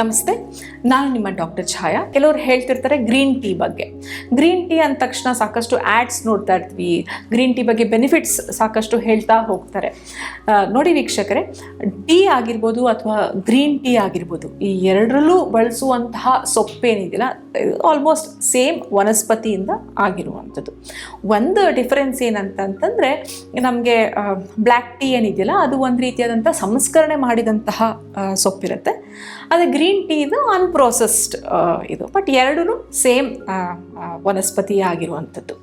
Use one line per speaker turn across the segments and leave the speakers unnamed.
ನಮಸ್ತೆ, ನಾನು ನಿಮ್ಮ ಡಾಕ್ಟರ್ ಛಾಯಾ. ಕೆಲವರು ಹೇಳ್ತಿರ್ತಾರೆ ಗ್ರೀನ್ ಟೀ ಬಗ್ಗೆ. ಗ್ರೀನ್ ಟೀ ಅಂದ ತಕ್ಷಣ ಸಾಕಷ್ಟು ಆ್ಯಡ್ಸ್ ನೋಡ್ತಾ ಇರ್ತೀವಿ. ಗ್ರೀನ್ ಟೀ ಬಗ್ಗೆ ಬೆನಿಫಿಟ್ಸ್ ಸಾಕಷ್ಟು ಹೇಳ್ತಾ ಹೋಗ್ತಾರೆ. ನೋಡಿ ವೀಕ್ಷಕರೇ, ಟೀ ಆಗಿರ್ಬೋದು ಅಥವಾ ಗ್ರೀನ್ ಟೀ ಆಗಿರ್ಬೋದು, ಈ ಎರಡರಲ್ಲೂ ಬಳಸುವಂತಹ ಸೊಪ್ಪೇನಿದೆಯಲ್ಲ ಆಲ್ಮೋಸ್ಟ್ ಸೇಮ್ ವನಸ್ಪತಿಯಿಂದ ಆಗಿರುವಂಥದ್ದು. ಒಂದು ಡಿಫರೆನ್ಸ್ ಏನಂತಂತಂದರೆ, ನಮಗೆ ಬ್ಲ್ಯಾಕ್ ಟೀ ಏನಿದೆಯಲ್ಲ ಅದು ಒಂದು ರೀತಿಯಾದಂಥ ಸಂಸ್ಕರಣೆ ಮಾಡಿದಂತಹ ಸೊಪ್ಪಿರುತ್ತೆ. ಅದೇ ಗ್ರೀನ್ ಟೀ ಇದು ಅನ್ಪ್ರೋಸೆಸ್ಡ್ ಇದು. ಬಟ್ ಎರಡೂ ಸೇಮ್ ವನಸ್ಪತಿ ಆಗಿರುವಂಥದ್ದು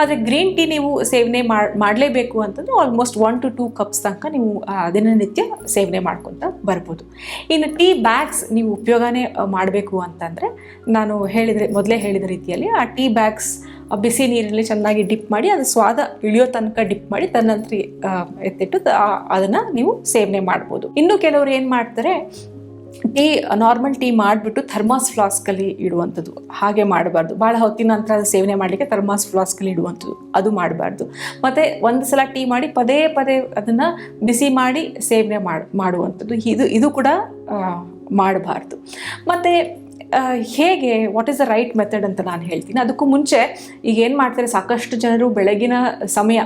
ಆದರೆ ಗ್ರೀನ್ ಟೀ ನೀವು ಸೇವನೆ ಮಾಡಲೇಬೇಕು ಅಂತಂದರೆ almost one to two cups ತನಕ ನೀವು ದಿನನಿತ್ಯ ಸೇವನೆ ಮಾಡ್ಕೊತ ಬರ್ಬೋದು. ಇನ್ನು ಟೀ ಬ್ಯಾಗ್ಸ್ ನೀವು ಉಪಯೋಗನೇ ಮಾಡಬೇಕು ಅಂತಂದರೆ ನಾನು ಹೇಳಿದರೆ, ಮೊದಲೇ ಹೇಳಿದ ರೀತಿಯಲ್ಲಿ ಆ ಟೀ ಬ್ಯಾಗ್ಸ್ ಬಿಸಿ ನೀರಲ್ಲಿ ಚೆನ್ನಾಗಿ ಡಿಪ್ ಮಾಡಿ, ಅದು ಸ್ವಾದ ಇಳಿಯೋ ತನಕ ಡಿಪ್ ಮಾಡಿ, ತನ್ನಂತರ ಎತ್ತಿಟ್ಟು ಅದನ್ನು ನೀವು ಸೇವನೆ ಮಾಡ್ಬೋದು. ಇನ್ನು ಕೆಲವರು ಏನು ಮಾಡ್ತಾರೆ ಟೀ ನಾರ್ಮಲ್ ಟೀ ಮಾಡಿಬಿಟ್ಟು ಥರ್ಮಾಸ್ ಫ್ಲಾಸ್ಕಲ್ಲಿ ಇಡುವಂಥದ್ದು. ಹಾಗೆ ಮಾಡಬಾರ್ದು. ಭಾಳ ಹೊತ್ತಿನ ನಂತರ ಸೇವನೆ ಮಾಡಲಿಕ್ಕೆ ಥರ್ಮಾಸ್ ಫ್ಲಾಸ್ಕಲ್ಲಿ ಇಡುವಂಥದ್ದು. ಅದು ಮಾಡಬಾರ್ದು. ಮತ್ತು ಒಂದು ಸಲ ಟೀ ಮಾಡಿ ಪದೇ ಪದೇ ಅದನ್ನು ಬಿಸಿ ಮಾಡಿ ಸೇವನೆ ಮಾಡಿ, ಮಾಡುವಂಥದ್ದು. ಇದು ಇದು ಕೂಡ ಮಾಡಬಾರ್ದು. ಮತ್ತು ಹೇಗೆ what is the right method ಅಂತ ನಾನು ಹೇಳ್ತೀನಿ. ಅದಕ್ಕೂ ಮುಂಚೆ ಈಗ ಏನು ಮಾಡ್ತಾರೆ, ಸಾಕಷ್ಟು ಜನರು ಬೆಳಗಿನ ಸಮಯ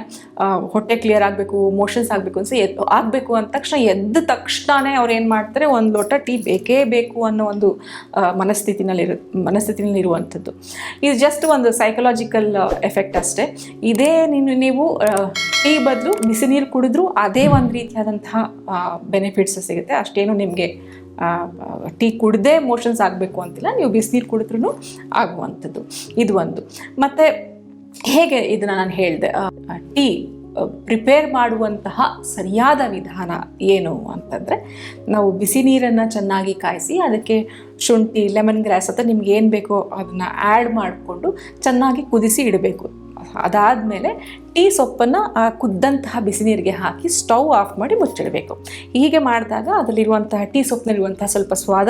ಹೊಟ್ಟೆ ಕ್ಲಿಯರ್ ಆಗಬೇಕು ಮೋಷನ್ಸ್ ಆಗಬೇಕು ಅನ್ಸಿ ಎದ್, ಆಗಬೇಕು ಅಂದ ತಕ್ಷಣ ಎದ್ದ ತಕ್ಷಣವೇ ಅವ್ರು ಏನು ಮಾಡ್ತಾರೆ, ಒಂದು ಲೋಟ ಟೀ ಬೇಕೇ ಬೇಕು ಅನ್ನೋ ಒಂದು ಮನಸ್ಥಿತಿನಲ್ಲಿ ಮನಸ್ಥಿತಿನಲ್ಲಿರು ಮನಸ್ಥಿತಿನಲ್ಲಿ ಇರುವಂಥದ್ದು ಇದು ಜಸ್ಟ್ ಒಂದು ಸೈಕಲಾಜಿಕಲ್ ಎಫೆಕ್ಟ್ ಅಷ್ಟೇ. ಇದೇ ನೀನು, ನೀವು ಟೀ ಬದಲು ಬಿಸಿ ನೀರು ಕುಡಿದ್ರೂ ಅದೇ ಒಂದು ರೀತಿಯಾದಂತಹ ಬೆನಿಫಿಟ್ಸ್ ಸಿಗುತ್ತೆ. ಅಷ್ಟೇನು ನಿಮಗೆ ಟೀ ಕುಡ್ದೆ ಮೋಷನ್ಸ್ ಆಗಬೇಕು ಅಂತಿಲ್ಲ. ನೀವು ಬಿಸಿನೀರು ಕುಡಿದ್ರೂ ಆಗುವಂಥದ್ದು. ಇದು ಒಂದು. ಮತ್ತು ಹೇಗೆ ಇದನ್ನು ನಾನು ಹೇಳಿದೆ? ಟೀ ಪ್ರಿಪೇರ್ ಮಾಡುವಂತಹ ಸರಿಯಾದ ವಿಧಾನ ಏನು ಅಂತಂದರೆ, ನಾವು ಬಿಸಿ ನೀರನ್ನು ಚೆನ್ನಾಗಿ ಕಾಯಿಸಿ ಅದಕ್ಕೆ ಶುಂಠಿ, ಲೆಮನ್ ಗ್ರಾಸ್ ಅಥವಾ ನಿಮ್ಗೆ ಏನು ಬೇಕೋ ಅದನ್ನು ಆ್ಯಡ್ ಮಾಡಿಕೊಂಡು ಚೆನ್ನಾಗಿ ಕುದಿಸಿ ಇಡಬೇಕು. ಅದಾದಮೇಲೆ ಟೀ ಸೊಪ್ಪನ್ನು ಆ ಕುದ್ದಂತಹ ಬಿಸಿ ನೀರಿಗೆ ಹಾಕಿ ಸ್ಟವ್ ಆಫ್ ಮಾಡಿ ಮುಚ್ಚಿಡಬೇಕು. ಹೀಗೆ ಮಾಡಿದಾಗ ಅದರಲ್ಲಿರುವಂತಹ ಟೀ ಸೊಪ್ಪಿನಲ್ಲಿರುವಂತಹ ಸ್ವಲ್ಪ ಸ್ವಾದ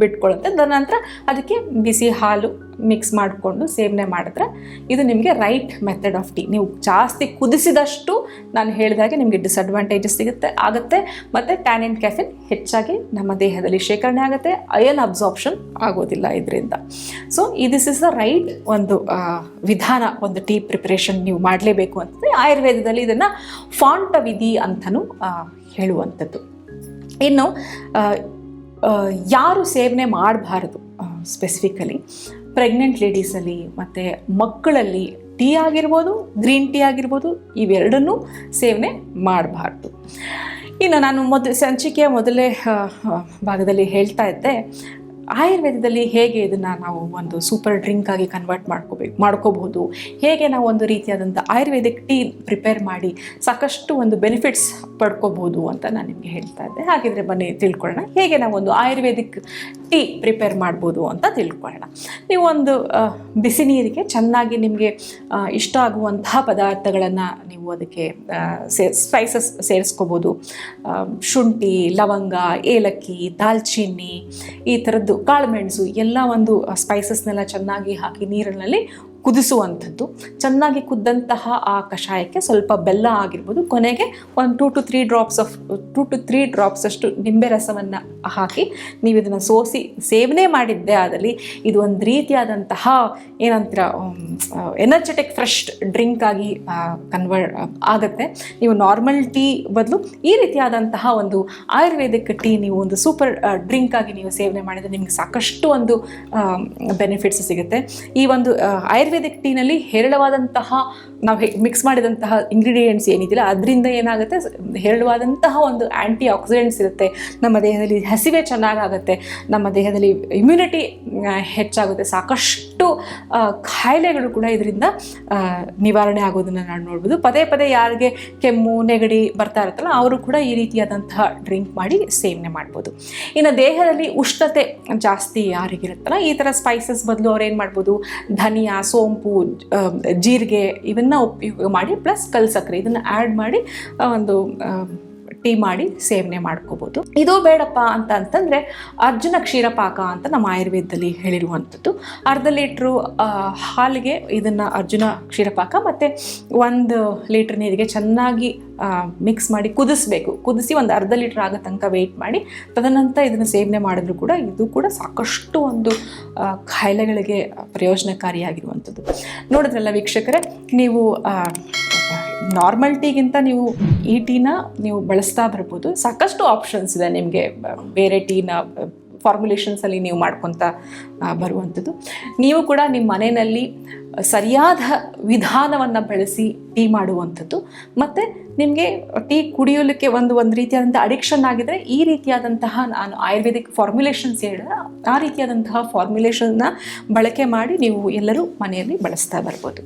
ಬಿಟ್ಕೊಳ್ಳುತ್ತೆ. ನಂತರ ಅದಕ್ಕೆ ಬಿಸಿ ಹಾಲು ಮಿಕ್ಸ್ ಮಾಡಿಕೊಂಡು ಸೇವನೆ ಮಾಡಿದ್ರೆ ಇದು ನಿಮಗೆ ರೈಟ್ ಮೆಥಡ್ ಆಫ್ ಟೀ. ನೀವು ಜಾಸ್ತಿ ಕುದಿಸಿದಷ್ಟು ನಾನು ಹೇಳಿದಾಗೆ ನಿಮಗೆ ಡಿಸ್ಅಡ್ವಾಂಟೇಜಸ್ ಸಿಗುತ್ತೆ, ಆಗುತ್ತೆ ಮತ್ತು ಟ್ಯಾನಿನ್ ಕ್ಯಾಫಿನ್ ಹೆಚ್ಚಾಗಿ ನಮ್ಮ ದೇಹದಲ್ಲಿ ಶೇಖರಣೆ ಆಗುತ್ತೆ ಅಯನ್ ಅಬ್ಸಾರ್ಪ್ಷನ್ ಆಗೋದಿಲ್ಲ ಇದರಿಂದ. ಸೊ ಈ ದಿಸ್ ಇಸ್ ದ ರೈಟ್ ಒಂದು ವಿಧಾನ, ಒಂದು ಟೀ ಪ್ರಿಪ್ರೇಷನ್ ನೀವು ಮಾಡಲೇಬೇಕು ಅಂತಂದರೆ ಆಯುರ್ವೇದದಲ್ಲಿ ಇದನ್ನು ಫಾಂಟ ವಿಧಿ ಅಂತಲೂ ಹೇಳುವಂಥದ್ದು. ಇನ್ನು ಯಾರು ಸೇವನೆ ಮಾಡಬಾರ್ದು ಸ್ಪೆಸಿಫಿಕಲಿ ಪ್ರೆಗ್ನೆಂಟ್ ಲೇಡೀಸಲ್ಲಿ ಮತ್ತು ಮಕ್ಕಳಲ್ಲಿ ಟೀ ಆಗಿರ್ಬೋದು ಗ್ರೀನ್ ಟೀ ಆಗಿರ್ಬೋದು, ಇವೆರಡನ್ನೂ ಸೇವನೆ ಮಾಡಬಾರ್ದು. ಇನ್ನು ನಾನು ಮೊದಲು ಸಂಚಿಕೆಯ ಮೊದಲೇ ಭಾಗದಲ್ಲಿ ಹೇಳ್ತಾ ಇದ್ದೆ ಆಯುರ್ವೇದದಲ್ಲಿ ಹೇಗೆ ಇದನ್ನು ನಾವು ಒಂದು ಸೂಪರ್ ಡ್ರಿಂಕ್ ಆಗಿ ಕನ್ವರ್ಟ್ ಮಾಡ್ಕೋಬೇಕು ಮಾಡ್ಕೋಬಹುದು? ಹೇಗೆ ನಾವು ಒಂದು ರೀತಿಯಾದಂಥ ಆಯುರ್ವೇದಿಕ್ ಟೀ ಪ್ರಿಪೇರ್ ಮಾಡಿ ಸಾಕಷ್ಟು ಒಂದು ಬೆನಿಫಿಟ್ಸ್ ಪಡ್ಕೋಬಹುದು ಅಂತ ನಾನು ನಿಮಗೆ ಹೇಳ್ತಾ ಇದ್ದೆ. ಹಾಗಿದ್ರೆ ಬನ್ನಿ ತಿಳ್ಕೊಳ್ಳೋಣ. ಹೇಗೆ ನಾವು ಒಂದು ಆಯುರ್ವೇದಿಕ್ ಟೀ ಪ್ರಿಪೇರ್ ಮಾಡ್ಬೋದು ಅಂತ ತಿಳ್ಕೊಳ್ಳೋಣ. ನೀವು ಒಂದು ಬಿಸಿ ನೀರಿಗೆ ಚೆನ್ನಾಗಿ ನಿಮಗೆ ಇಷ್ಟ ಆಗುವಂತಹ ಪದಾರ್ಥಗಳನ್ನು ನೀವು ಅದಕ್ಕೆ ಸೇ ಸ್ಪೈಸಸ್ ಸೇರಿಸ್ಕೋಬೋದು. ಶುಂಠಿ, ಲವಂಗ, ಏಲಕ್ಕಿ ದಾಲ್ಚಿನ್ನಿ ಈ ಥರದ್ದು ಕಾಳುಮೆಣಸು ಎಲ್ಲ ಒಂದು ಸ್ಪೈಸಸ್ನೆಲ್ಲ ಚೆನ್ನಾಗಿ ಹಾಕಿ ನೀರಿನಲ್ಲಿ ಕುದಿಸುವಂಥದ್ದು. ಚೆನ್ನಾಗಿ ಕುದ್ದಂತಹ ಆ ಕಷಾಯಕ್ಕೆ ಸ್ವಲ್ಪ ಬೆಲ್ಲ ಆಗಿರ್ಬೋದು. ಕೊನೆಗೆ ಒಂದು two to three drops of two to three drops ಅಷ್ಟು ನಿಂಬೆ ರಸವನ್ನು ಹಾಕಿ ನೀವು ಇದನ್ನು ಸೋಸಿ ಸೇವನೆ ಮಾಡಿದ್ದೇ ಆದಲ್ಲಿ ಇದು ಒಂದು ರೀತಿಯಾದಂತಹ ಏನಂತೀರ ಎನರ್ಜೆಟಿಕ್ ಫ್ರೆಶ್ ಡ್ರಿಂಕ್ ಆಗಿ ಕನ್ವರ್ಟ್ ಆಗುತ್ತೆ. ನೀವು ನಾರ್ಮಲ್ ಟೀ ಬದಲು ಈ ರೀತಿಯಾದಂತಹ ಒಂದು ಆಯುರ್ವೇದಿಕ್ ಟೀ ನೀವು ಒಂದು ಸೂಪರ್ ಡ್ರಿಂಕ್ ಆಗಿ ನೀವು ಸೇವನೆ ಮಾಡಿದರೆ ನಿಮಗೆ ಸಾಕಷ್ಟು ಒಂದು ಬೆನಿಫಿಟ್ಸ್ ಸಿಗುತ್ತೆ. ಈ ಒಂದು ಆ, ಆಯುರ್ವೇದಿಕ್ ಟೀನಲ್ಲಿ ಹೇರಳವಾದಂತಹ ನಾವು ಮಿಕ್ಸ್ ಮಾಡಿದಂತಹ ಇಂಗ್ರೀಡಿಯೆಂಟ್ಸ್ ಏನಿದೆಯಲ್ಲ, ಅದರಿಂದ ಏನಾಗುತ್ತೆ? ಹೇರಳವಾದಂತಹ ಒಂದು ಆ್ಯಂಟಿ ಆಕ್ಸಿಡೆಂಟ್ಸ್ ಇರುತ್ತೆ. ನಮ್ಮ ದೇಹದಲ್ಲಿ ಹಸಿವೆ ಚೆನ್ನಾಗಾಗುತ್ತೆ. ನಮ್ಮ ದೇಹದಲ್ಲಿ ಇಮ್ಯುನಿಟಿ ಹೆಚ್ಚಾಗುತ್ತೆ. ಸಾಕಷ್ಟು ಆ, ಕಾಯಿಲೆಗಳು ಕೂಡ ಇದರಿಂದ ನಿವಾರಣೆ ಆಗೋದನ್ನು ನಾವು ನೋಡ್ಬೋದು. ಪದೇ ಪದೇ ಯಾರಿಗೆ ಕೆಮ್ಮು ನೆಗಡಿ ಬರ್ತಾ ಇರುತ್ತಲ್ಲ ಅವರು ಕೂಡ ಈ ರೀತಿಯಾದಂತಹ ಡ್ರಿಂಕ್ ಮಾಡಿ ಸೇವನೆ ಮಾಡ್ಬೋದು. ಇನ್ನು ದೇಹದಲ್ಲಿ ಉಷ್ಣತೆ ಜಾಸ್ತಿ ಯಾರಿಗಿರುತ್ತಲ್ಲ ಈ ಥರ ಸ್ಪೈಸಸ್ ಬದಲು ಅವ್ರು ಏನು ಮಾಡ್ಬೋದು? ಧನಿಯಾ ಸೋಂಪು ಜೀರಿಗೆ ಇವನ್ನ ಉಪಯೋಗ ಮಾಡಿ ಪ್ಲಸ್ ಕಲ್ ಸಕ್ಕರೆ ಇದನ್ನು ಆ್ಯಡ್ ಮಾಡಿ ಒಂದು ಟೀ ಮಾಡಿ ಸೇವನೆ ಮಾಡ್ಕೋಬೋದು. ಇದು ಬೇಡಪ್ಪ ಅಂತ ಅಂತಂದರೆ ಅರ್ಜುನ ಕ್ಷೀರಪಾಕ ಅಂತ ನಮ್ಮ ಆಯುರ್ವೇದದಲ್ಲಿ ಹೇಳಿರುವಂಥದ್ದು. ಅರ್ಧ ಲೀಟ್ರು ಹಾಲಿಗೆ ಇದನ್ನು ಅರ್ಜುನ ಕ್ಷೀರಪಾಕ ಮತ್ತು ಒಂದು ಲೀಟ್ರ್ ನೀರಿಗೆ ಚೆನ್ನಾಗಿ ಮಿಕ್ಸ್ ಮಾಡಿ ಕುದಿಸ್ಬೇಕು. ಕುದಿಸಿ ಒಂದು ಅರ್ಧ ಲೀಟ್ರ್ ಆಗೋ ತನಕ ವೆಯ್ಟ್ ಮಾಡಿ ತದನಂತರ ಇದನ್ನು ಸೇವನೆ ಮಾಡಿದ್ರು ಕೂಡ ಇದು ಕೂಡ ಸಾಕಷ್ಟು ಒಂದು ಕಾಯಿಲೆಗಳಿಗೆ ಪ್ರಯೋಜನಕಾರಿಯಾಗಿರುವಂಥದ್ದು. ನೋಡಿದ್ರಲ್ಲ ವೀಕ್ಷಕರೇ, ನೀವು ನಾರ್ಮಲ್ ಟೀಗಿಂತ ನೀವು ಈ ಟೀನ ನೀವು ಬಳಸ್ತಾ ಬರ್ಬೋದು. ಸಾಕಷ್ಟು ಆಪ್ಷನ್ಸ್ ಇದೆ ನಿಮಗೆ. ಬೇರೆ ಟೀನ ಫಾರ್ಮುಲೇಷನ್ಸಲ್ಲಿ ನೀವು ಮಾಡ್ಕೊತ ಬರುವಂಥದ್ದು. ನೀವು ಕೂಡ ನಿಮ್ಮ ಮನೆಯಲ್ಲಿ ಸರಿಯಾದ ವಿಧಾನವನ್ನು ಬಳಸಿ ಟೀ ಮಾಡುವಂಥದ್ದು. ಮತ್ತು ನಿಮಗೆ ಟೀ ಕುಡಿಯಲಿಕ್ಕೆ ಒಂದು ಒಂದು ರೀತಿಯಾದಂಥ ಅಡಿಕ್ಷನ್ ಆಗಿದ್ರೆ ಈ ರೀತಿಯಾದಂತಹ ನಾನು ಆಯುರ್ವೇದಿಕ್ ಫಾರ್ಮುಲೇಷನ್ಸ್ ಹೇಳಿದ್ರೆ ಆ ರೀತಿಯಾದಂತಹ ಫಾರ್ಮುಲೇಷನ್ನ ಬಳಕೆ ಮಾಡಿ ನೀವು ಎಲ್ಲರೂ ಮನೆಯಲ್ಲಿ ಬಳಸ್ತಾ ಬರ್ಬೋದು.